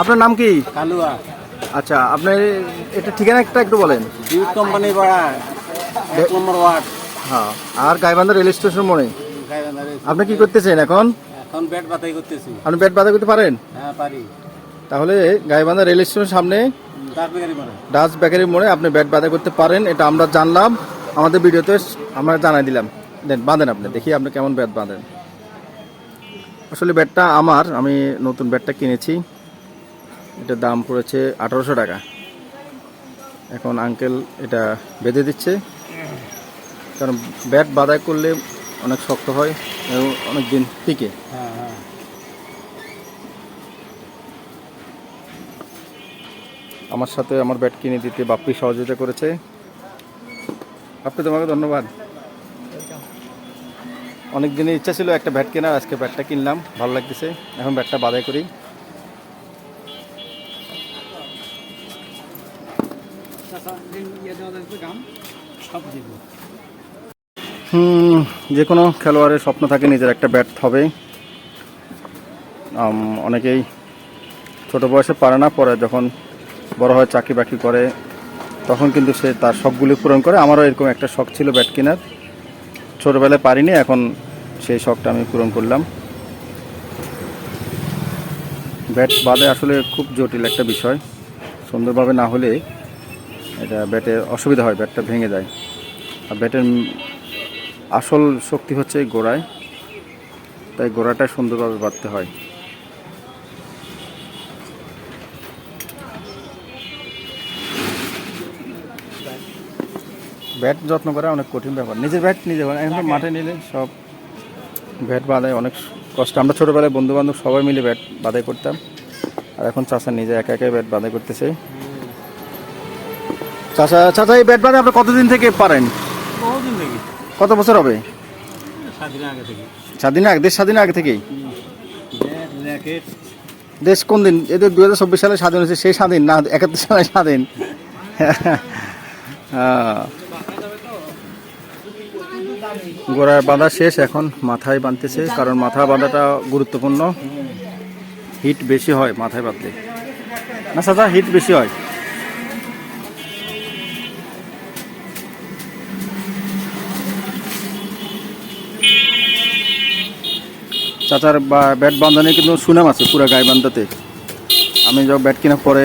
আপনার নাম কি? কালুয়া। আচ্ছা আপনার এটা ঠিকানা একটা একটু বলেন। ডিউট কোম্পানি পাড়া এক নম্বর ওয়ার্ড। হ্যাঁ আর গাইবান্ধা রেল স্টেশন মনে গাইবান্ধারে। আপনি কি করতেছেন এখন? এখন ব্যাট বাতাই করতেছি। আপনি ব্যাট বাধা করতে পারেন? হ্যাঁ পারি। তাহলে গাইবান্ধা রেল স্টেশনের সামনে তার বেকারি মোড়ে। আপনি ব্যাট বাধা করতে পারেন এটা আমরা জানলাম। আমাদের ভিডিওতে আমরা জানাই দিলাম। দেন বাঁধেন আপনি দেখি আপনি কেমন ব্যাট বাঁধেন। আসলে ব্যাটটা আমার আমি নতুন ব্যাটটা কিনেছি। এটার দাম পড়েছে আঠারোশো টাকা। এখন আঙ্কেল এটা বেঁধে দিচ্ছে। কারণ ব্যাট বাদাই করলে অনেক শক্ত হয় এবং অনেক দিন টিকে। আমার সাথে আমার ব্যাট কিনে দিতে বাপ্পি সহযোগিতা করেছে। বাপ্পি তোমাকে ধন্যবাদ। অনেক দিনের ইচ্ছা ছিল একটা ব্যাট কেনার, আজকে ব্যাটটা কিনলাম, ভালো লাগতেছে। এখন ব্যাটটা বাদাই করি। যে কোনো খেলোয়াড়ের স্বপ্ন থাকে নিজের একটা ব্যাট হবে। অনেকেই ছোট বয়সে পারে না, পরে যখন বড় হয় চাকরি বাকরি করে, তখন কিন্তু সে তার শখগুলি পূরণ করে। আমারও এরকম একটা শখ ছিল ব্যাট কেনার। ছোটোবেলায় পারিনি, এখন সেই শখটা আমি পূরণ করলাম। ব্যাট বাদে আসলে খুব জটিল একটা বিষয়। সুন্দরভাবে না হলে এটা ব্যাটে অসুবিধা হয়, ব্যাটটা ভেঙে যায়। আর ব্যাটের আসল শক্তি হচ্ছে গোড়ায়, তাই গোড়াটা সুন্দরভাবে বাঁধতে হয়। ব্যাট যত্ন করা অনেক কঠিন ব্যাপার। নিজের ব্যাট নিজে এখন মাঠে নিলে সব ব্যাট বাঁধায় অনেক কষ্ট। আমরা ছোটোবেলায় বন্ধু বান্ধব সবাই মিলে ব্যাট বাঁধাই করতাম, আর এখন চাষা নিজে একা একাই ব্যাট বাঁধাই করতেছে। চাষা চাচা এই ব্যাট বাঁধে আপনি কতদিন থেকে পারেন? বহুদিন থেকে। কত বছর হবে? স্বাধীন আগে থেকে। স্বাধীন আগে দেশ স্বাধীন আগে থেকেই? র্যাকেট দেশ কোন দিন? এদের দু হাজার চব্বিশ সালে স্বাধীন হয়েছে সেই স্বাধীন না একাত্তর সালে স্বাধীন। গোড়ায় বাঁধা শেষ এখন মাথায় বাঁধতেছে কারণ মাথা বাঁধাটা গুরুত্বপূর্ণ। হিট বেশি হয় মাথায় বাঁধলে। না চাচা হিট বেশি হয়। চাচার ব্যাট বাঁধানে কিন্তু সুনাম আছে পুরো গাইবান্ধাতে। আমি যখন ব্যাট কেনার পরে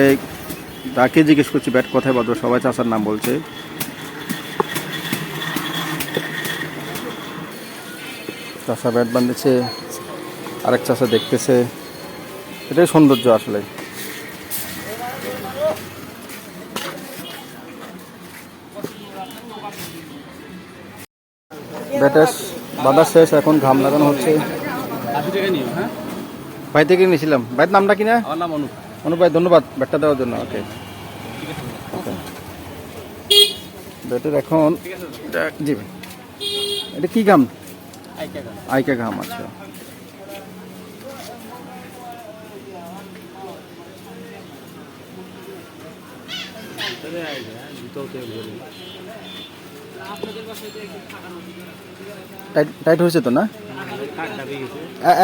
তাকে জিজ্ঞেস করছি, ব্যাট কোথায় বাঁধবো? সবাই চাচার নাম বলছে। চাষা ব্যাট বাঁধেছে, আরেক চাষা দেখতেছে। এটাই সৌন্দর্য আসলে। ব্যাটার বাঁধা শেষ, এখন ঘাম লাগানো হচ্ছে। আশি টাকা নিও হ্যাঁ? ভাই থেকে নিয়েছিলাম। ভাইয়ের নামটা কিনা আমার নাম অনুপ। অনুপ ভাই ধন্যবাদ। ব্যাটটা দেওয়ার জন্য ওকে ব্যাটের এখন এটা- জি ভাই। এটা কি টাকা আইকা ঘাম আচ্ছা। হ্যাঁ টাইট হয়েছে তো না?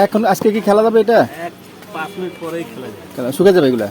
এখন আজকে কি খেলা যাবে এটা? এক পাঁচ মিনিট পরেই খেলা যাবে। খেলা শুকে যাবে এগুলা?